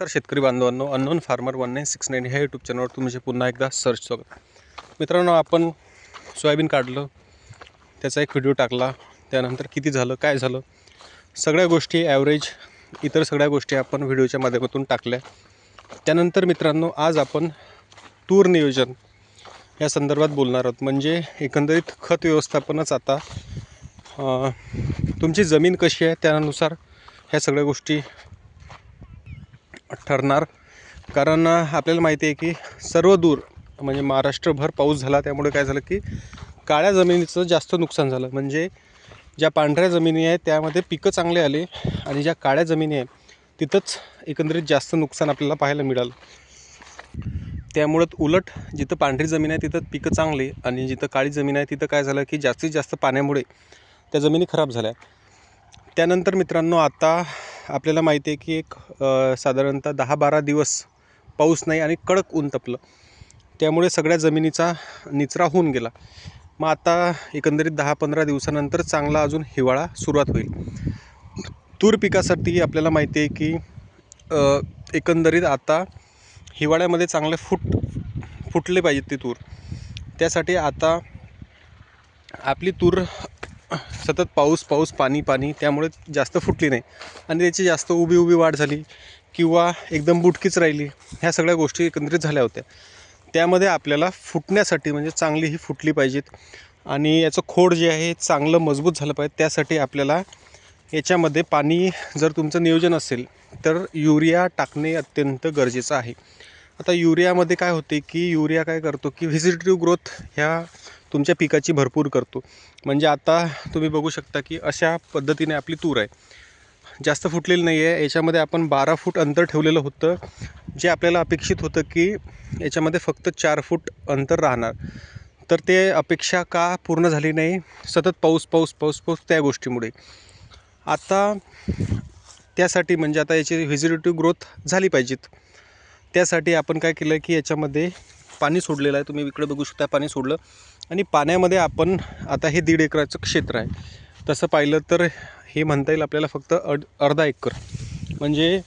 नमस्कार शेतकरी बांधवांनो unknown farmer one nine six nine ह्या यूट्यूब चॅनलवर तुमचे पुन्हा एकदा सर्च स्वागत. मित्रांनो आपण सोयाबीन काढलं त्याचा एक व्हिडिओ टाकला त्यानंतर किती झालं काय झालं सगळ्या गोष्टी ॲव्हरेज इतर सगळ्या गोष्टी आपण व्हिडिओच्या माध्यमातून टाकल्या. त्यानंतर मित्रांनो आज आपण तूर नियोजन या संदर्भात बोलणार आहोत. म्हणजे एकंदरीत खत व्यवस्थापनच आता तुमची जमीन कशी आहे त्यानुसार ह्या सगळ्या गोष्टी ठरणार. कारण आपल्याला माहिती आहे की सर्व दूर म्हणजे महाराष्ट्रभर पाऊस झाला त्यामुळे काय झालं की काळ्या जमिनीचं जास्त नुकसान झालं. म्हणजे ज्या पांढऱ्या जमिनी आहेत त्यामध्ये पिकं चांगले आले आणि ज्या काळ्या जमिनी आहेत तिथंच एकंदरीत जास्त नुकसान आपल्याला पाहायला मिळालं. त्यामुळं उलट जिथं पांढरी जमीन आहे तिथं पिकं चांगली आणि जिथं काळी जमीन आहे तिथं काय झालं की जास्तीत जास्त पाण्यामुळे त्या जमिनी खराब झाल्या. त्यानंतर मित्रांनो आता आपल्याला माहिती आहे की एक साधारणतः दहा बारा दिवस पाऊस नाही आणि कडक ऊन तपलं. त्यामुळे सगळ्या जमिनीचा निचरा होऊन गेला. मग आता एकंदरीत दहा पंधरा दिवसानंतर चांगला अजून हिवाळा सुरुवात होईल. तूर पिकासाठी आपल्याला माहिती आहे की एकंदरीत आता हिवाळ्यामध्ये चांगले फुट फुटले पाहिजेत ती तूर. त्यासाठी आता आपली तूर सतत पाऊस पाऊस पाणी पाणी त्यामुळे जास्त फुटली नाही. आणि त्याची जास्त उभी उभी वाढ झाली किंवा एकदम बुटकीच राहिली ह्या सगळ्या गोष्टी एकंदरीत झाल्या होत्या. त्यामध्ये आपल्याला फुटण्यासाठी म्हणजे चांगली ही फुटली पाहिजेत आणि याचं खोड जे आहे चांगलं मजबूत झालं पाहिजे. त्यासाठी आपल्याला याच्यामध्ये पाणी जर तुमचं नियोजन असेल तर युरिया टाकणे अत्यंत गरजेचं आहे. आता युरियामध्ये काय होते की युरिया काय करतो की व्हिजिटिव्ह ग्रोथ ह्या तुमच्या पिकाची भरपूर करतो. म्हणजे आता तुम्ही बघू शकता की अशा पद्धतीने आपली तूर आहे. जास्त फुटलेली नाही आहे याच्यामध्ये आपण बारा फूट अंतर ठेवलेलं होतं. जे आपल्याला अपेक्षित होतं की याच्यामध्ये फक्त चार फूट अंतर राहणार. तर ते अपेक्षा का पूर्ण झाली नाही? सतत पाऊस पाऊस पाऊस पाऊस त्या गोष्टीमुळे. आता त्यासाठी म्हणजे आता याची व्हिजिटिव्ह ग्रोथ झाली पाहिजेत. त्यासाठी आपण काय केलं की याच्यामध्ये पाणी सोडलेलं आहे. तुम्ही इकडे बघू शकता पाणी सोडलं. आणि पाण्यामध्ये आपण आता हे दीड एकराचं क्षेत्र आहे. तसं पाहिलं तर हे म्हणता येईल आपल्याला फक्त अड अर्धा एकर. म्हणजे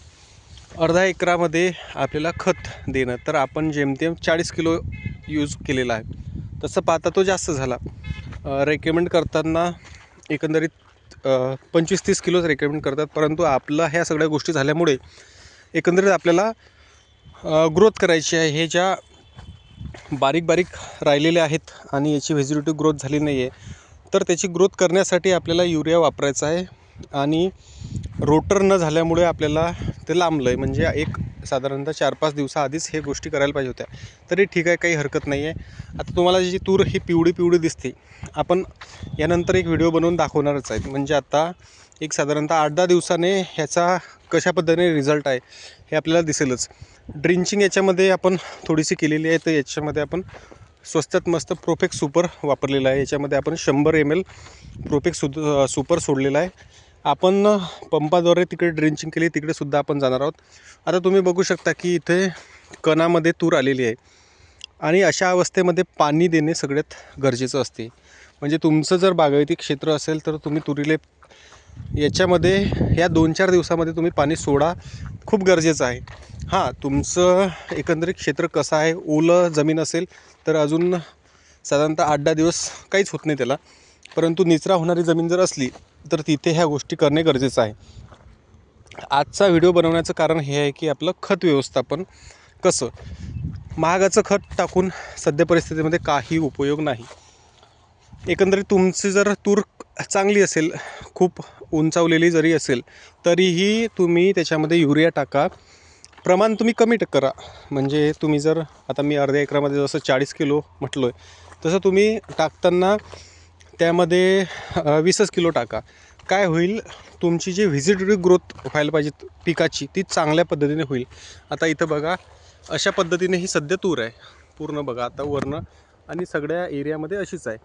अर्धा एकरामध्ये आपल्याला खत देणं. तर आपण जेमतेम चाळीस किलो यूज केलेला आहे. तसं पाहता तो जास्त झाला. रेकमेंड करताना एकंदरीत पंचवीस तीस किलोच रेकमेंड करतात. परंतु आपलं ह्या सगळ्या गोष्टी झाल्यामुळे एकंदरीत आपल्याला ग्रोथ करायची आहे. हे ज्या बारीक बारीक राहिलेले आहेत आणि याची व्हेजिटेटिव्ह ग्रोथ झाली नाही आहे तर त्याची ग्रोथ करण्यासाठी आपल्याला युरिया वापरायचा आहे आणि रोटर न झाल्यामुळे आपल्याला ते लांबलं आहे म्हणजे एक साधारणतः चार पाच दिवसाआधीच हे गोष्टी करायला पाहिजे होत्या. तरी ठीक आहे काही हरकत नाही आहे आता तुम्हाला जी तूर ही पिवळी पिवळी दिसते आपण यानंतर एक व्हिडिओ बनवून दाखवणारच आहे. म्हणजे आता एक साधारणतः आठ दहा दिवसाने ह्याचा कशा पद्धतीने रिझल्ट आहे हे आपल्याला दिसेलच. ड्रिंचिंग याच्यामध्ये आपण थोडीशी केलेली आहे तर याच्यामध्ये आपण स्वस्तात मस्त प्रोफेक्स सुपर वापरलेला आहे. याच्यामध्ये आपण शंभर एम एल प्रोफेक्स सुद सुपर सोडलेला आहे. आपण पंपाद्वारे तिकडे ड्रिंचिंग केली तिकडे सुद्धा आपण जाणार आहोत. आता तुम्ही बघू शकता की इथे कणामध्ये तूर आलेली आहे. आणि अशा अवस्थेमध्ये पाणी देणे सगळ्यात गरजेचं असते. म्हणजे तुमचं जर बागायती क्षेत्र असेल तर तुम्ही तुरीले याच्यामध्ये या दोन चार दिवसामध्ये तुम्ही पाणी सोडा. खूप गरजेचं आहे. हां तुमचं एकंदरीत क्षेत्र कसं आहे? ओलं जमीन असेल तर अजून साधारणतः आठ दहा दिवस काहीच होत नाही त्याला. परंतु निचरा होणारी जमीन जर असली तर तिथे ह्या गोष्टी करणे गरजेचं आहे. आजचा व्हिडिओ बनवण्याचं कारण हे आहे की आपलं खत व्यवस्थापन कसं? महागाचं खत टाकून सध्या परिस्थितीमध्ये काही उपयोग नाही. एकंदरीत तुमची जर तूर चांगली असेल खूप उंचावलेली जरी असेल तरीही तुम्ही त्याच्यामध्ये युरिया टाका. प्रमाण तुम्ही कमी करा. म्हणजे तुम्ही जर आता मी अर्ध्या एकरामध्ये जसं चाळीस किलो म्हटलो आहे तसं तुम्ही टाकताना त्यामध्ये वीसच किलो टाका. काय होईल तुमची जी व्हिजिटरी ग्रोथ व्हायला पाहिजे पिकाची ती चांगल्या पद्धतीने होईल. आता इथं बघा अशा पद्धतीने ही सध्या तूर आहे. पूर्ण बघा आता वरनं आणि सगळ्या एरियामध्ये अशीच आहे.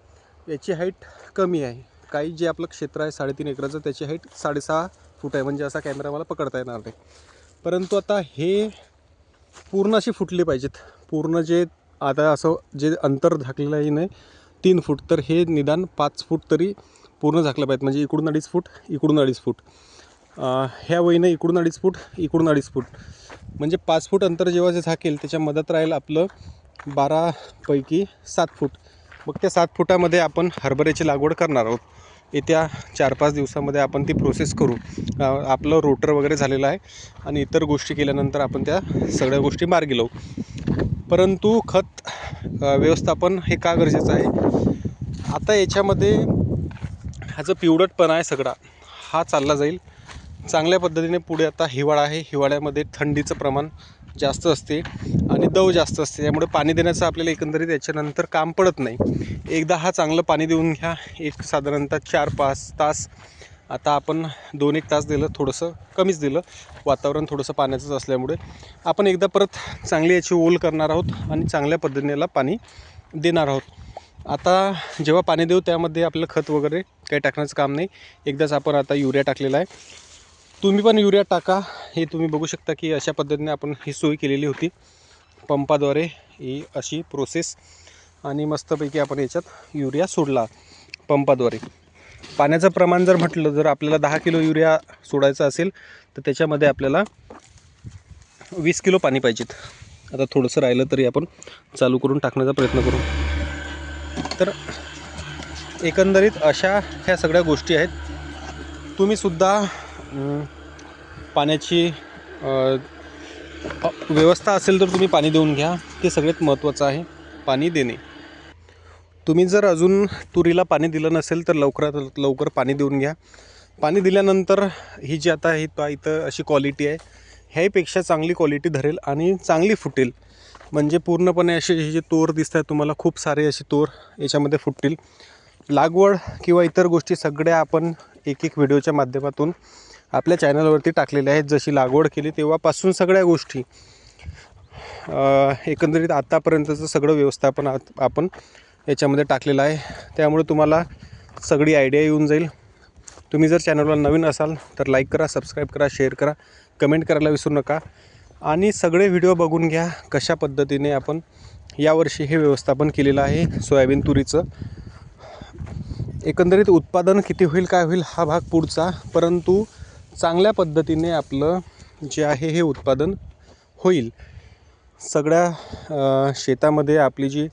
याची हाईट कमी आहे. काही जे आपलं क्षेत्र आहे साडेतीन एकराचं त्याची हाईट साडेसहा फूट आहे. म्हणजे असा कॅमेरा मला पकडता येणार नाही. परंतु आता हे पूर्ण अशी फुटले पाहिजेत. पूर्ण जे आता असं जे अंतर झाकलेलं आहे नाही तीन फूट तर हे निदान पाच फूट तरी पूर्ण झाकलं पाहिजे म्हणजे इकडून अडीच फूट इकडून अडीच फूट. ह्या वहीनं इकडून अडीच फूट इकडून अडीच फूट. म्हणजे पाच फूट अंतर जेव्हा जे झाकेल त्याच्या मदत राहील आपलं बारापैकी सात फूट. मग त्या सात फुटामध्ये आपण हरभऱ्याची लागवड करणार आहोत. येत्या चार पाच दिवसामध्ये आपण ती प्रोसेस करू. आपलं रोटर वगैरे झालेलं आहे आणि इतर गोष्टी केल्यानंतर आपण त्या सगळ्या गोष्टी मार्गी लावू. परंतु खत व्यवस्थापन हे का गरजेचं आहे? आता याच्यामध्ये हा जो पिवळटपणा आहे सगळा हा चालला जाईल. चांगल्या पद्धतीने पुढे आता हिवाळा आहे. हिवाळ्यामध्ये थंडीचं प्रमाण जास्त असते आणि दव जास्त असते. त्यामुळे पाणी देण्याचं आपल्याला एकंदरीत याच्यानंतर काम पडत नाही. एकदा हा चांगलं पाणी देऊन घ्या. एक साधारणतः चार पाच तास. आता आपण दोन एक तास दिलं थोडंसं कमीच दिलं. वातावरण थोडंसं पाण्याचंच असल्यामुळे. आपण एकदा परत चांगली याची ओल करणार आहोत आणि चांगल्या पद्धतीला पाणी देणार आहोत. आता जेव्हा पाणी देऊ त्यामध्ये आपलं खत वगैरे काही टाकण्याचं काम नाही. एकदाच आपण आता युरिया टाकलेला आहे. तुम्ही पण युरिया टाका. हे तुम्ही बघू शकता की अशा पद्धतीने आपण ही सोय केलेली होती. पंपाद्वारे ही अशी प्रोसेस आणि मस्तपैकी आपण याच्यात युरिया सोडला पंपाद्वारे. पाण्याचं प्रमाण जर म्हटलं जर आपल्याला दहा किलो युरिया सोडायचा असेल तर त्याच्यामध्ये आपल्याला वीस किलो पाणी पाहिजेत आता थोडंसं राहिलं तरी आपण चालू करून टाकण्याचा प्रयत्न करू. तर एकंदरीत अशा ह्या सगळ्या गोष्टी आहेत. तुम्हीसुद्धा पाण्याची व्यवस्था असेल तर तुम्ही पाणी देऊन घ्या. ते सगळ्यात महत्त्वाचं आहे पाणी देणे. तुम्ही जर अजून तुरीला पाणी दिलं नसेल तर लवकरात लवकर पाणी देऊन घ्या. पाणी दिल्यानंतर ही जी आता ही पा इथं अशी क्वालिटी आहे ह्याहीपेक्षा चांगली क्वालिटी धरेल आणि चांगली फुटेल. म्हणजे पूर्णपणे असे हे जे तोर दिसत आहेत तुम्हाला खूप सारे असे तोर याच्यामध्ये फुटतील. लागवड किंवा इतर गोष्टी सगळ्या आपण एक एक व्हिडिओच्या माध्यमातून आपल्या चॅनलवरती टाकलेल्या आहेत. जशी लागवड केली तेव्हापासून सगळ्या गोष्टी एकंदरीत आत्तापर्यंतचं सगळं व्यवस्थापन आत- आपण याच्यामध्ये टाकलेलं आहे. त्यामुळे तुम्हाला सगळी आयडिया येऊन जाईल. तुम्ही जर चॅनलला नवीन असाल तर लाईक करा सबस्क्राईब करा शेअर करा कमेंट करायला विसरू नका. आणि सगळे व्हिडिओ बघून घ्या कशा पद्धतीने आपण यावर्षी हे व्यवस्थापन केलेलं आहे सोयाबीन तुरीचं. एकंदरीत उत्पादन किती होईल काय होईल हा भाग पुढचा. परंतु चांगल्या पद्धतीने आपलं जे आहे हे उत्पादन होईल. सगळ्या शेतामध्ये आपली जी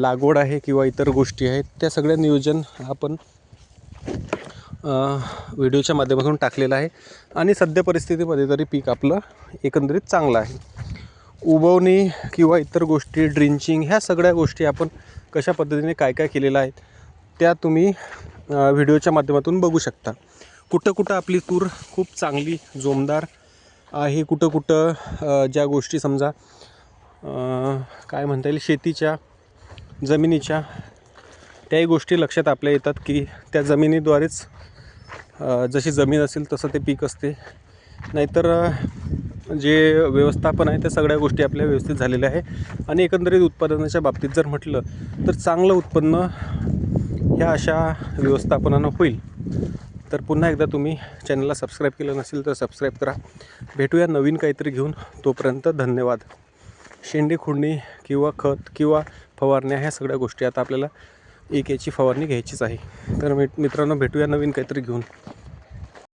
लागवड आहे किंवा इतर गोष्टी आहेत त्या सगळ्या नियोजन आपण व्हिडिओच्या माध्यमातून टाकलेलं आहे. आणि सध्या परिस्थितीमध्ये तरी पीक आपलं एकंदरीत चांगलं आहे. उबवणी किंवा इतर गोष्टी ड्रिंचिंग ह्या सगळ्या गोष्टी आपण कशा पद्धतीने काय काय केलेल्या आहेत त्या तुम्ही व्हिडिओच्या माध्यमातून बघू शकता. कुठं कुठं आपली तूर खूप चांगली जोमदार आहे. कुठं कुठं ज्या गोष्टी समजा काय म्हणता येईल शेतीच्या जमिनीच्या त्याही गोष्टी लक्षात आपल्या येतात की त्या जमिनीद्वारेच जशी जमीन असेल तसं ते पीक असते. नाहीतर जे व्यवस्थापन आहे त्या सगळ्या गोष्टी आपल्या व्यवस्थित झालेल्या आहे. आणि एकंदरीत उत्पादनाच्या बाबतीत जर म्हटलं तर चांगलं उत्पन्न ह्या अशा व्यवस्थापनानं होईल. तर पुन्हा एकदा तुम्ही चॅनलला सबस्क्राईब केलं नसेल तर सबस्क्राईब करा. भेटूया नवीन काहीतरी घेऊन. तोपर्यंत धन्यवाद. शेंडी खुडणी किंवा खत किंवा फवारण्या ह्या सगळ्या गोष्टी आता आपल्याला एक याची फवारणी घ्यायचीच आहे. तर मित्रांनो भेटूया नवीन काहीतरी घेऊन.